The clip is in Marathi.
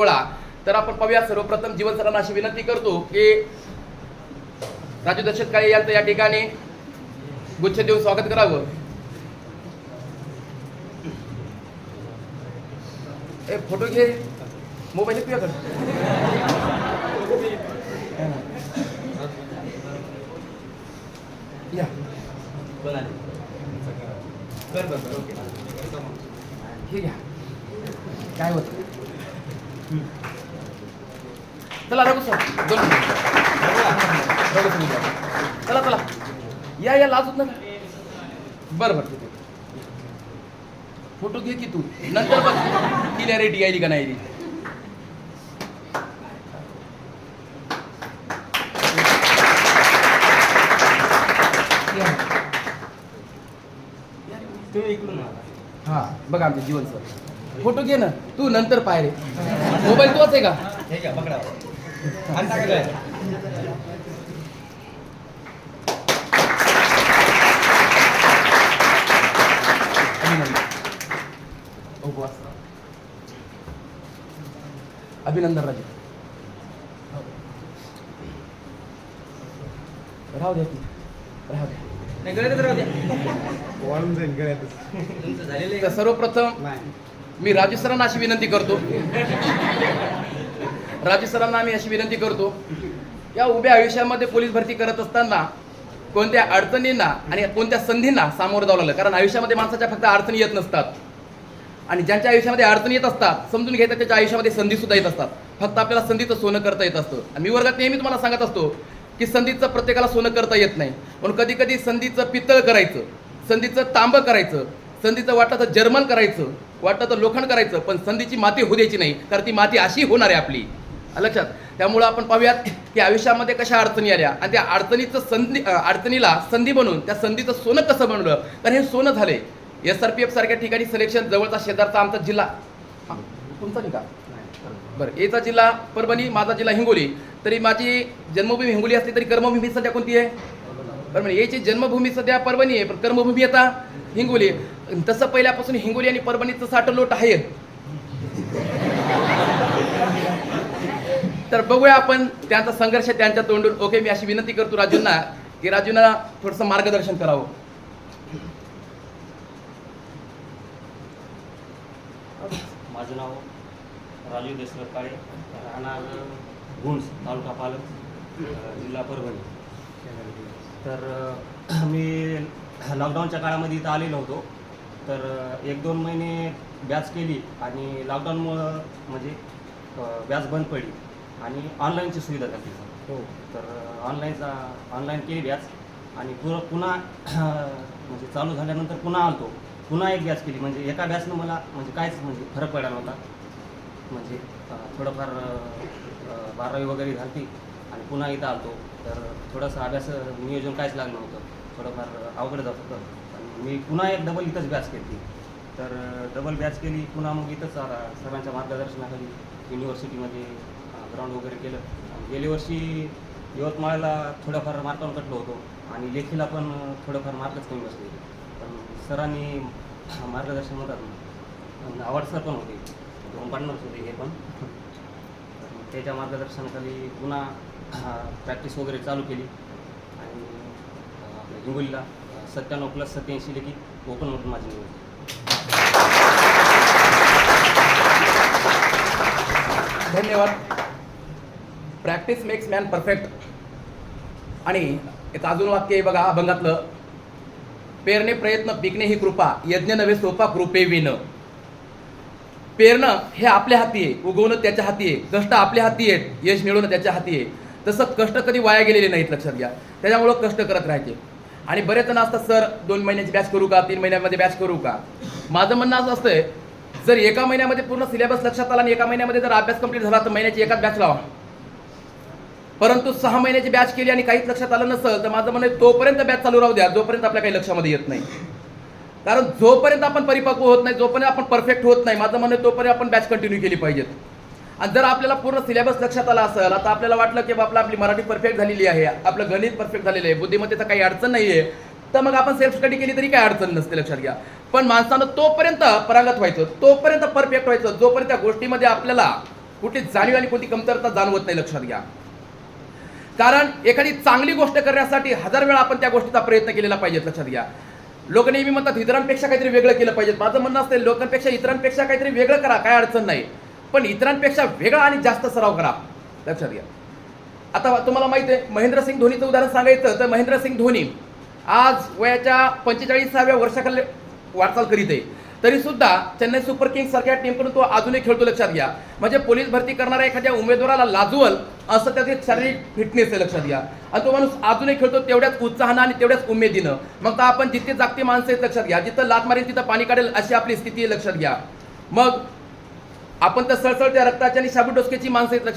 सोहळा. तर आपण पाहूया सर्वप्रथम जीवन सरांना अशी विनंती करतो की राजू दशरथ काळे यांचं या ठिकाणी गुच्छ देऊन स्वागत करावं. ए फोटो घे. मोबाईल आहे तुझ्याकडे. या. बर बर बर ओके हे घ्या. काय होत? चला रघु सर. दोन मिनिटं. चला. चला या या लाजूत ना बरं बरं. ठीक. फोटो घे की तू. नंतर बघ क्लिअरिटी यायली का नाही इकडून हा बघा आमचे जीवन सर. फोटो घे ना. तू नंतर पाय रे. मोबाईल तोच आहे का. अभिनंदन राजे. राहू द्या की राहू द्या. नाही गळ्यातच राहू? सर्वप्रथम मी राजू सरांना अशी विनंती करतो. राजू सरांना आम्ही अशी विनंती करतो या उभ्या आयुष्यामध्ये पोलीस भरती करत असताना कोणत्या अडचणींना आणि कोणत्या संधींना सामोरं जावं लागलं. कारण आयुष्यामध्ये माणसाच्या फक्त अडचणी येत नसतात. आणि ज्यांच्या आयुष्यामध्ये अडचणी येत असतात समजून घ्यायचं त्याच्या आयुष्यामध्ये संधी सुद्धा येत असतात. फक्त आपल्याला संधीचं सोनं करता येत असतं. आणि मी वर्गात नेहमी तुम्हाला सांगत असतो की संधीचं प्रत्येकाला सोनं करता येत नाही. पण कधी कधी संधीचं पितळ करायचं संधीचं तांबं करायचं संधीचं वाटाचं जर्मन करायचं वाटलं तर लोखंड करायचं पण संधीची माती होऊ द्यायची नाही तर ती माती अशी होणार आहे आपली. लक्षात? त्यामुळं आपण पाहूयात की आयुष्यामध्ये कशा अडचणी आल्या. आणि त्या अडचणीचं संधी अडचणीला संधी बनवून त्या संधीचं सोनं कसं बनवलं तर हे सोनं झाले एस आर पी एफ सारख्या ठिकाणी सिलेक्शन जवळचा शेजारचा आमचा जिल्हा. तुमचा नाही का बरं एचा जिल्हा परभणी माझा जिल्हा हिंगोली. तरी माझी जन्मभूमी हिंगोली असली तरी कर्मभूमी सध्या कोणती आहे? परभणी. याची जन्मभूमी सध्या परभणी आहे पण कर्मभूमी आता हिंगोली आहे. तसं पहिल्यापासून हिंगोली आणि परभणीचं साठलोट आहे. तर बघूया आपण त्यांचा संघर्ष त्यांच्या तोंडून. ओके मी अशी विनंती करतो राजूंना की राजूंना थोडंसं मार्गदर्शन करावं. माझं नाव राजू दशरथ काळे राहणार गुंज तालुका पालक जिल्हा परभणी. तर मी लॉकडाऊनच्या काळामध्ये इथं आलेलो होतो. तर एक दोन महिने बॅच केली आणि लॉकडाऊनमुळं म्हणजे बॅच बंद पडली आणि ऑनलाईनची सुविधा झाली. हो. तर ऑनलाईनचा ऑनलाईन केली बॅच आणि पुर पुन्हा म्हणजे चालू झाल्यानंतर पुन्हा आलतो. पुन्हा एक बॅच केली. म्हणजे एका बॅचनं मला म्हणजे काहीच म्हणजे फरक पडला नव्हता. म्हणजे थोडंफार बारावी वगैरे झाली आणि पुन्हा इथं आलतो. तर थोडंसं अभ्यास नियोजन काहीच लागलं नव्हतं. थोडंफार अवघड जात होतं. मी पुन्हा एक डबल इथंच बॅच केली. तर डबल बॅच केली पुन्हा मग इथंच सरांच्या मार्गदर्शनाखाली युनिव्हर्सिटीमध्ये ग्राउंड वगैरे केलं. गेल्या वर्षी यवतमाळला थोड्याफार मार्कावर कटलो होतो आणि लेखीला पण थोडंफार मार्कच कमी बसले पण सरांनी मार्गदर्शन होतात आवड सर पण होते. दोन पार्टनर्स होते हे पण. त्याच्या मार्गदर्शनाखाली पुन्हा प्रॅक्टिस वगैरे चालू केली. आणि आपल्या हिंगोलीला सत्त्याण्णव प्लस सत्याऐंशी लेखी ओपनमधून माझी निवड. धन्यवाद. प्रॅक्टिस मेक्स मॅन परफेक्ट आणि एक अजून वाक्य आहे बघा अभंगातलं. पेरणे प्रयत्न पिकणे ही कृपा यज्ञ नव्हे सोपा कृपे विण. पेरणं हे आपल्या हाती आहे उगवणं त्याच्या हाती आहे कष्ट आपल्या हाती आहेत यश मिळवणं त्याच्या हाती आहे. तसं कष्ट कधी वाया गेलेले नाहीत लक्षात घ्या. त्याच्यामुळं कष्ट करत राहायचे. आणि बरेच जण असतात सर दोन महिन्याची बॅच करू का? तीन महिन्यामध्ये बॅच करू का? माझं म्हणणं असं असतंय जर एका महिन्यामध्ये पूर्ण सिलेबस लक्षात आला आणि एका महिन्यामध्ये जर अभ्यास कंप्लीट झाला तर महिन्याची एकाच बॅच लावा. परंतु सहा महिन्याची बॅच केली आणि काहीच लक्षात आलं नसेल तर माझं म्हणणं तोपर्यंत बॅच चालू राहू द्या जोपर्यंत आपल्या काही लक्षामध्ये येत नाही. कारण जोपर्यंत आपण परिपक्व होत नाही जोपर्यंत आपण परफेक्ट होत नाही माझं म्हणणं तोपर्यंत आपण बॅच कंटिन्यू केली पाहिजेत. आणि जर आपल्याला पूर्ण सिलेबस लक्षात आला असेल आता आपल्याला वाटलं की बापला आपली मराठी परफेक्ट झालेली आहे आपलं गणित परफेक्ट झालेलं आहे बुद्धिमत्तेचा काही अडचण नाही आहे तर मग आपण सेल्फ स्टडी केली तरी काय अडचण नसते लक्षात घ्या. पण माणसानं तोपर्यंत परागत व्हायचं तोपर्यंत परफेक्ट व्हायचं जोपर्यंत त्या गोष्टीमध्ये आपल्याला कुठली जाणीव आणि कोणती कमतरता जाणवत नाही लक्षात घ्या. कारण एखादी चांगली गोष्ट करण्यासाठी हजार वेळा आपण त्या गोष्टीचा प्रयत्न केलेला पाहिजे लक्षात घ्या. लोक नेहमी म्हणतात इतरांपेक्षा काहीतरी वेगळं केलं पाहिजे माझं म्हणणं असतं लोकांपेक्षा इतरांपेक्षा काहीतरी वेगळं करा काय अडचण नाही. पण इतरांपेक्षा वेगळा आणि जास्त सराव करा. लक्षात घ्या. आता तुम्हाला माहिती आहे महेंद्रसिंग धोनीचं उदाहरण सांगायचं तर महेंद्रसिंग धोनी आज वयाच्या पंचेचाळीसाव्या वर्षाखाली वाटचाल करीत आहे. तरी सुद्धा चेन्नई सुपर किंग्स सारख्या टीमकडून तो अजूनही खेळतो लक्षात घ्या. म्हणजे पोलीस भरती करणाऱ्या एखाद्या उमेदवाराला लाजवल असं त्याचे शारीरिक फिटनेस आहे लक्षात घ्या. आणि तो माणूस अजूनही खेळतो तेवढ्याच उत्साहानं आणि तेवढ्याच उमेदीनं. मग तर आपण जिथे जागती माणसं आहेत लक्षात घ्या. जिथं लात मारेल तिथं पाणी काढेल अशी आपली स्थिती आहे लक्षात घ्या. मग आपण तर सळसळत्या रक्ताची आणि शाबू डोसक्याची माणसं आहेत लक्षात